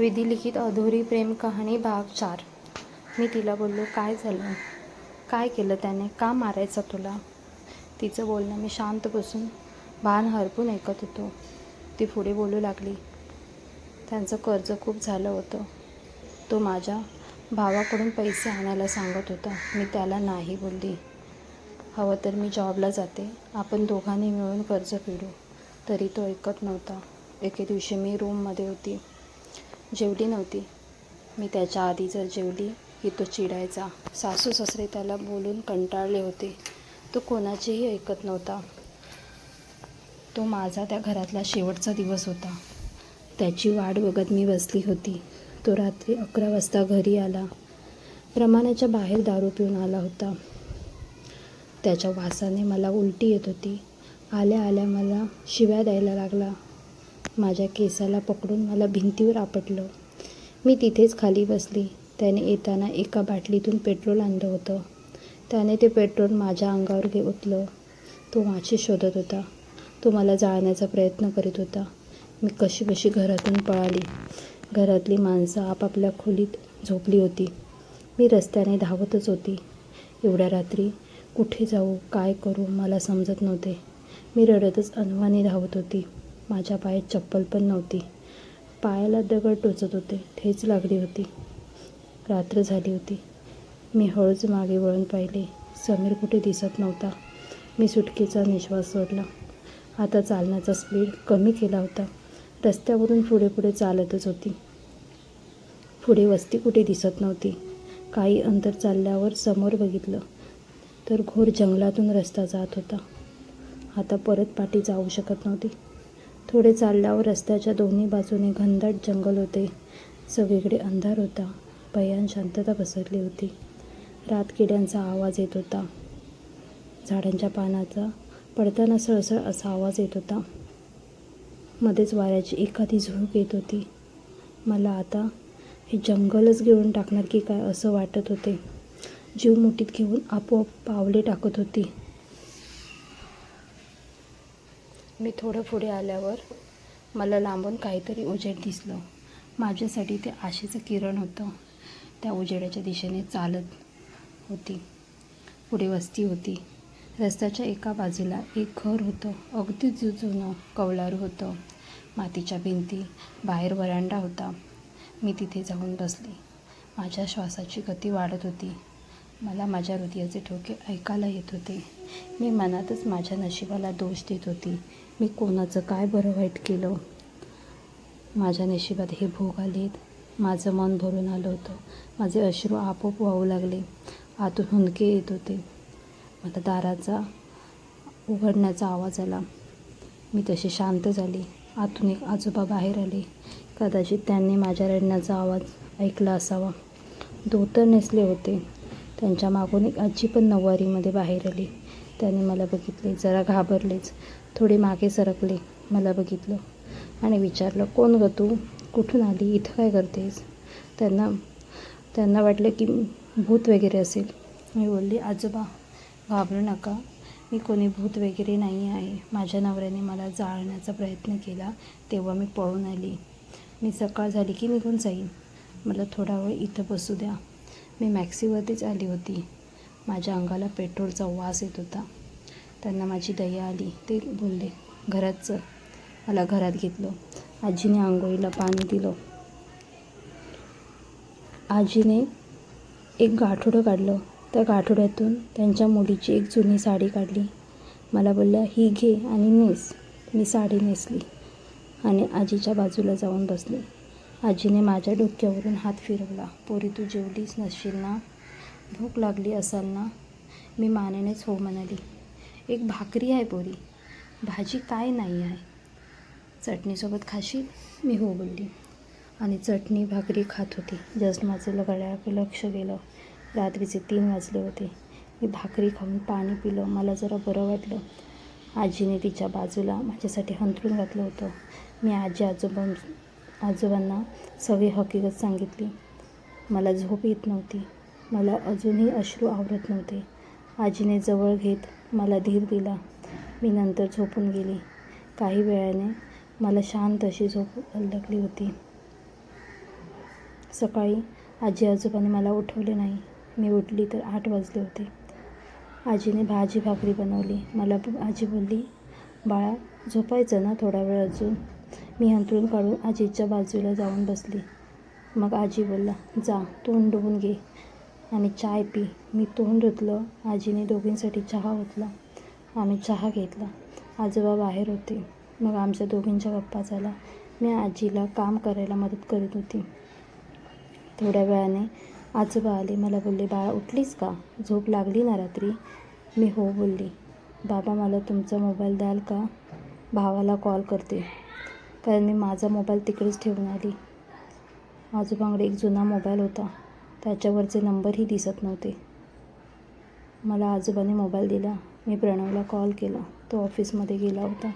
विधी लिखित अधुरी प्रेम कहाणी भाग चार. मी तिला बोललो काय झालं? काय केलं त्याने? का मारायचं तुला? तिचं बोलणं मी शांत बसून भान हरपून ऐकत होतो. ती पुढे बोलू लागली त्यांचं कर्ज खूप झालं होतं. तो माझ्या भावाकडून पैसे आणायला सांगत होता. मी त्याला नाही बोलली. हवं तर मी जॉबला जाते. आपण दोघांनी मिळून कर्ज फेडू. तरी तो ऐकत नव्हता. एके दिवशी मी रूममध्ये होती. जेवली नव्हती. मी त्याच्या आधी जर जेवली की तो चिडायचा. सासू सासरे त्याला बोलून कंटाळले होते. तो कोणाचेही ऐकत नव्हता. तो माझा त्या घरातला शेवटचा दिवस होता. त्याची वाट बघत मी बसली होती. तो रात्री अकरा वाजता घरी आला. प्रमाणाच्या बाहेर दारू पिऊन आला होता. त्याच्या वासाने मला उलटी येत होती. आल्या आल्या मला शिव्या द्यायला लागला. माझ्या केसाला पकडून मला भिंतीवर आपटलं. मी तिथेच खाली बसली. त्याने येताना एका बाटलीतून पेट्रोल आणलं होतं. त्याने ते पेट्रोल माझ्या अंगावर घे ओतलं. तो माझी शोधत होता. तो मला जाळण्याचा प्रयत्न करीत होता. मी कशी कशी घरातून पळाली. घरातली माणसं आपापल्या खोलीत झोपली होती. मी रस्त्याने धावतच होती. एवढ्या रात्री कुठे जाऊ काय करू मला समजत नव्हते. मी रडतच अनवाणी धावत होती. माझ्या पायात चप्पल पण नव्हती. पायाला दगड टोचत होते. ठेच लागली होती. रात्र झाली होती. मी हळूच मागे वळून पाहिले. समीर कुठे दिसत नव्हता. मी सुटकेचा निश्वास सोडला. आता चालण्याचा स्पीड कमी केला होता. रस्त्यावरून पुढे पुढे चालतच होती. पुढे वस्ती कुठे दिसत नव्हती. काही अंतर चालल्यावर समोर बघितलं तर घोर जंगलातून रस्ता जात होता. आता परत पाठी जाऊ शकत नव्हती. थोडे चालल्यावर रस्त्याच्या दोन्ही बाजूने घनदाट जंगल होते. सगळीकडे अंधार होता. भयान शांतता पसरली होती. रातकिड्यांचा आवाज येत होता. झाडांच्या पानाचा पडताना सळसळ असा आवाज येत होता. मध्येच वाऱ्याची एखादी झुळूक येत होती. मला आता हे जंगलच घेऊन टाकणार की काय असं वाटत होते. जीव मुठीत घेऊन आपोआप पावले टाकत होती. मी थोडं पुढे आल्यावर मला लांबून काहीतरी उजेड दिसलं. माझ्यासाठी ते आशेचं किरण होतं. त्या उजेडाच्या दिशेने चालत होती. पुढे वस्ती होती. रस्त्याच्या एका बाजूला एक घर होतं. अगदी जुजुनं कौलारू होतं. मातीच्या भिंती बाहेर वरांडा होता. मी तिथे जाऊन बसली. माझ्या श्वासाची गती वाढत होती. मला माझ्या हृदयाचे ठोके ऐकायला येत होते. मी मनातच माझ्या नशिबाला दोष देत होती. मी कोणाचं काय बरं वाईट केलं? माझ्या नशिबात हे भोग आलेत. माझं मन भरून आलं होतं. माझे अश्रू आपोआप वाहू लागले. आतून हुंदके येत होते. मला दाराचा उघडण्याचा आवाज आला. मी तशी शांत झाली. आतून एक आजोबा बाहेर आले. कदाचित त्यांनी माझ्या रडण्याचा आवाज ऐकला असावा. धोतर नेसले होते. त्यांच्या मागून एक आजी पण नऊवारीमध्ये बाहेर आली. त्याने मला बघितले. जरा घाबरलेच. थोडे मागे सरकले. मला बघितलं आणि विचारलं कोण ग तू? कुठून आली? इथं काय करतेस? त्यांना त्यांना वाटलं की भूत वगैरे असेल. मी बोलली आजोबा घाबरू नका. मी कोणी भूत वगैरे नाही आहे. माझ्या नवऱ्याने मला जाळण्याचा प्रयत्न केला तेव्हा मी पळून आली. मी सकाळ झाली की निघून जाईन. मला थोडा वेळ इथं बसू द्या. मी मॅक्सीवरतीच आली होती. माझ्या अंगाला पेट्रोलचा वास येत होता. त्यांना माझी दया आली. ते बोलले घरात चल मला घरात घेतलं. आजीने आंघोळीला पाणी दिलं. आजीने एक गाठोडं काढलं. त्या गाठोड्यातून त्यांच्या मुलीची एक जुनी साडी काढली. मला बोलल्या ही घे आणि नेस. मी साडी नेसली. आणि आजीच्या बाजूला जाऊन बसले. आजीने माझ्या डोक्यावरून हात फिरवला. पोरी तू जेवलीच नसशील ना? भूक लागली असाल ना? मी मानेनेच हो म्हणाली. एक भाकरी आहे पोरी. भाजी काय नाही आहे. चटणीसोबत खाशील मी हो बोलली आणि चटणी भाकरी खात होती. जस्ट माझं गळ्याकडे लक्ष गेलं. रात्रीचे तीन वाजले होते. मी भाकरी खाऊन पाणी पिलं. मला जरा बरं वाटलं. आजीने तिच्या बाजूला माझ्यासाठी हंतरून घातलं होतं. मी आजी आजोबा आजोबांना सगळी हकीकत सांगितली. मला झोप येत नव्हती. मला अजूनही अश्रू आवरत नव्हते. आजीने जवळ घेत मला धीर दिला. मी नंतर झोपून गेली. काही वेळाने मला शांत अशी झोप लागली होती. सकाळी आजी आजोबाने मला उठवले नाही. मी उठली तर आठ वाजले होते. आजीने भाजी भाकरी बनवली. मला आजी बोलली बाळा झोपायचं ना थोडा वेळ अजून. मी अंतरून काढून आजीच्या बाजूला जाऊन बसली. मग आजी बोलला जा तोंड डुबून घे. आणि चाय पी. मी तोंड धुतलं. आजीने दोघींसाठी चहा ओतला. आम्ही चहा घेतला. आजोबा बाहेर होते. मग आमच्या दोघींच्या गप्पा झाला मी आजीला काम करायला मदत करत होती. थोड्या वेळाने आजोबा आले. मला बोलले बाळा उठलीस का? झोप लागली ना रात्री? मी हो बोलली. बाबा मला तुमचा मोबाईल द्याल का? भावाला कॉल करते. कारण मी माझा मोबाईल तिकडेच ठेवून आली. आजोबांकडे एक जुना मोबाईल होता. त्याच्यावरचे नंबरही दिसत नव्हते. मला आजोबाने मोबाईल दिला. मी प्रणवला कॉल केला. तो ऑफिसमध्ये गेला होता.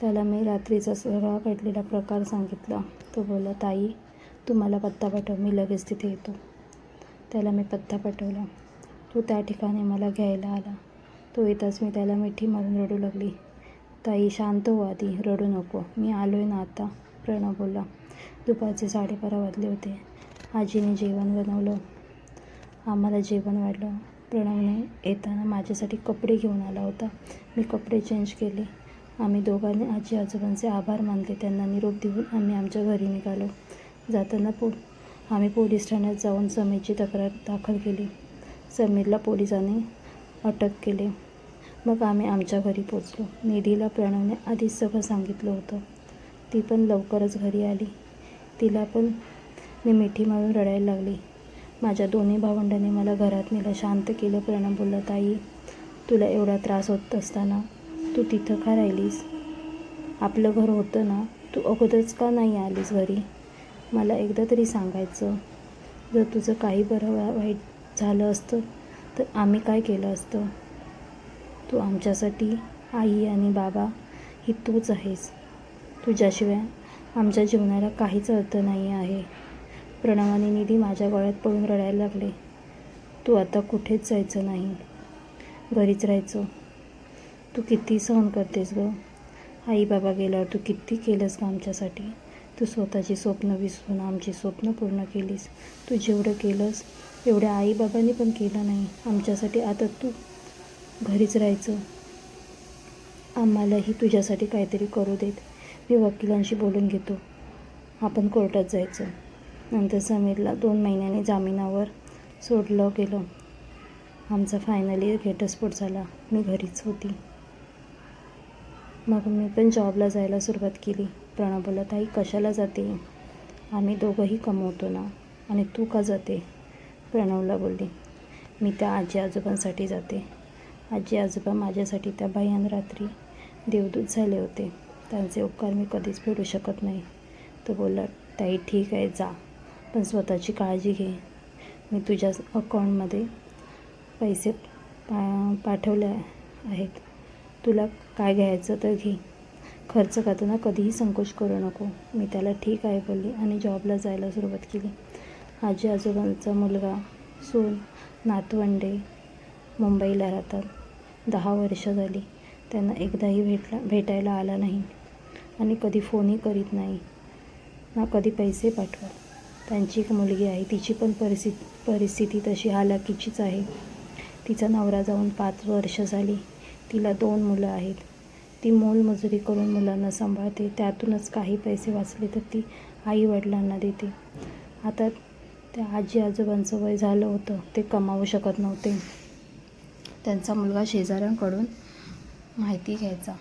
त्याला मी रात्रीचा सगळा घडलेला प्रकार सांगितला. तो बोला ताई तू मला पत्ता पाठव. मी लगेच तिथे येतो. त्याला मी पत्ता पाठवला. तो त्या ठिकाणी मला घ्यायला आला. तो येताच मी त्याला मिठी मारून रडू लागली. ताई शांत हो आधी. रडू नको. मी आलो आहे ना आता. प्रणव बोलला. दुपारचे साडेबारा वाजले होते. आजीने जेवण बनवलं. आम्हाला जेवण वाढलं. प्रणवने येताना माझ्यासाठी कपडे घेऊन आला होता. मी कपडे चेंज केले. आम्ही दोघांनी आजी आजोबांचे आभार मानले. त्यांना निरोप देऊन आम्ही आमच्या घरी निघालो. जाताना पो आम्ही पोलीस ठाण्यात जाऊन समीरची तक्रार दाखल केली. समीरला पोलिसांनी अटक केले. मग आम्ही आमच्या घरी पोचलो निधीला प्रणवने आधीच सगळं सांगितलं होतं. ती पण लवकरच घरी आली. तिला पण मी मिठी मारून रडायला लागली. माझ्या दोन्ही भावंडांनी मला घरात नेलं शांत केलं. प्रणव बोलला ताई तुला एवढा त्रास होत असताना तू तिथं का राहिलीस? आपलं घर होतं ना तू अगोदरच का नाही आलीस घरी? मला एकदा तरी सांगायचं जर तुझं काही बरं वाईट झालं असतं तर आम्ही काय केलं असतं? तू आमच्यासाठी आई आणि बाबा ही तूच आहेस. तुझ्याशिवाय आमच्या जीवनाला काहीच अर्थ नाही आहे. प्रणवाने निधी माझ्या गळ्यात पडून रडायला लागले. तू आता कुठेच जायचं नाही. घरीच राहायचं. तू किती सहन करतेस ग? आई बाबा गेल्यावर तू किती केलंस का आमच्यासाठी? तू स्वतःची स्वप्न विसरून आमची स्वप्न पूर्ण केलीस. तू जेवढं केलंस एवढ्या आईबाबांनी पण केलं नाही. आमच्यासाठी आता तू घरीच राहायचं. आम्हालाही तुझ्यासाठी काहीतरी करू देत. मी वकिलांशी बोलून घेतो. आपण कोर्टात जायचं. नंतर समीरला दोन महिन्याने जामिनावर सोडलं गेलं. आमचा फायनली घटस्फोट झाला. मी घरीच होती. मग मी पण जॉबला जायला सुरुवात केली. प्रणव बोला ताई कशाला जाते? आम्ही दोघंही कमवतो ना. आणि तू का जाते? प्रणवला बोलली मी त्या आजी आजोबांसाठी जाते. आजी आजोबा माझ्यासाठी त्या भयान रात्री देवदूत झाले होते. त्यांचे उपकार मी कधीच फेडू शकत नाही. तो बोलला ताई ठीक आहे जा. पण स्वतःची काळजी घे. मी तुझ्या अकाउंटमध्ये पैसे पा पाठवले आहेत. तुला काय घ्यायचं तर घे. खर्च करताना कधीही संकोच करू नको. मी त्याला ठीक आहे बोलली आणि जॉबला जायला सुरुवात केली. आजी आजोबांचा मुलगा सून नातवंडे मुंबईला राहतात. दहा वर्ष झाली. त्यांना एकदाही भेटला भेटायला आला नाही. आणि कधी फोनही करीत नाही. ना कधी पैसे पाठवत. त्यांची एक मुलगी आहे. तिची पण परिस्थिती परिस्थिती तशी हालाकीचीच आहे. तिचा नवरा जाऊन पाच वर्ष झाली. तिला दोन मुलं आहेत. ती मोलमजुरी करून मुलांना सांभाळते. त्यातूनच काही पैसे वाचले तर ती आई वडिलांना देते. आता त्या आजी आजोबांचं वय झालं होतं. ते कमावू शकत नव्हते. त्यांचा मुलगा शेजाऱ्यांकडून माहिती घ्यायचा.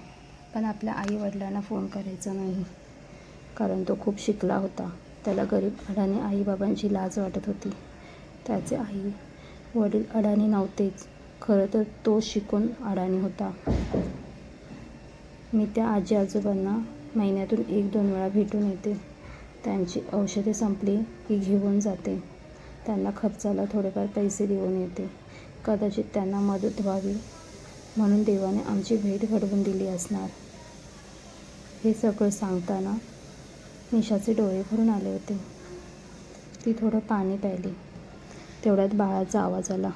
पण आपल्या आई वडिलांना फोन करायचा नाही. कारण तो खूप शिकला होता. त्याला गरीब अडाणी आईबाबांची लाज वाटत होती. त्याचे आई वडील अडाणी नव्हतेच. खरं तर तो शिकून अडाणी होता. मी त्या आजी आजोबांना महिन्यातून एक दोन वेळा भेटून येते. त्यांची औषधे संपली की घेऊन जाते. त्यांना खर्चाला थोडेफार पैसे देऊन येते. कदाचित त्यांना मदत व्हावी म्हणून देवाने आमची भेट घडवून दिली असणार. हे सगळं सांगताना निशाचे डोळे भरून आले होते. ती थोडं पाणी प्यायली. तेवढ्यात बाळाचा आवाज आला.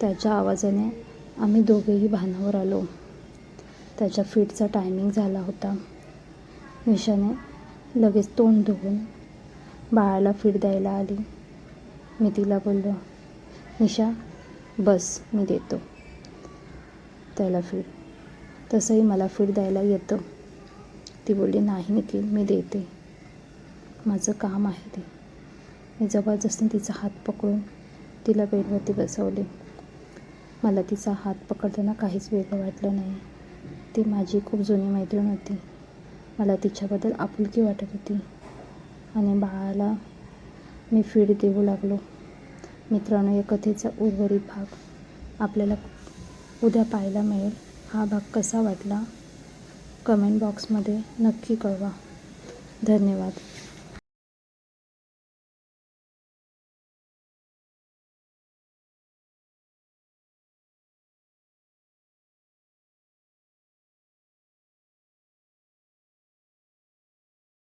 त्याच्या आवाजाने आम्ही दोघेही भानावर आलो. त्याच्या फिटचा टायमिंग झाला होता. निशाने लगेच तोंड धुवून बाळाला फिट द्यायला आली. मी तिला बोललो निशा बस मी देतो. त्याला फिट. तसंही मला फीट द्यायला येतं. ती बोलली नाही निखिल मी देते. माझं काम आहे ते. मी जबरदस्तीने तिचा हात पकडून तिला बेडवरती बसवले. मला तिचा हात पकडताना काहीच वेगळं वाटलं नाही. ती माझी खूप जुनी मैत्रीण होती. मला तिच्याबद्दल आपुलकी वाटत होती. आणि बाळाला मी फीड देऊ लागलो. मित्रांनो या कथेचा उर्वरित भाग आपल्याला उद्या पाहायला मिळेल. हा भाग कसा वाटला कमेंट बॉक्समध्ये नक्की कळवा. धन्यवाद.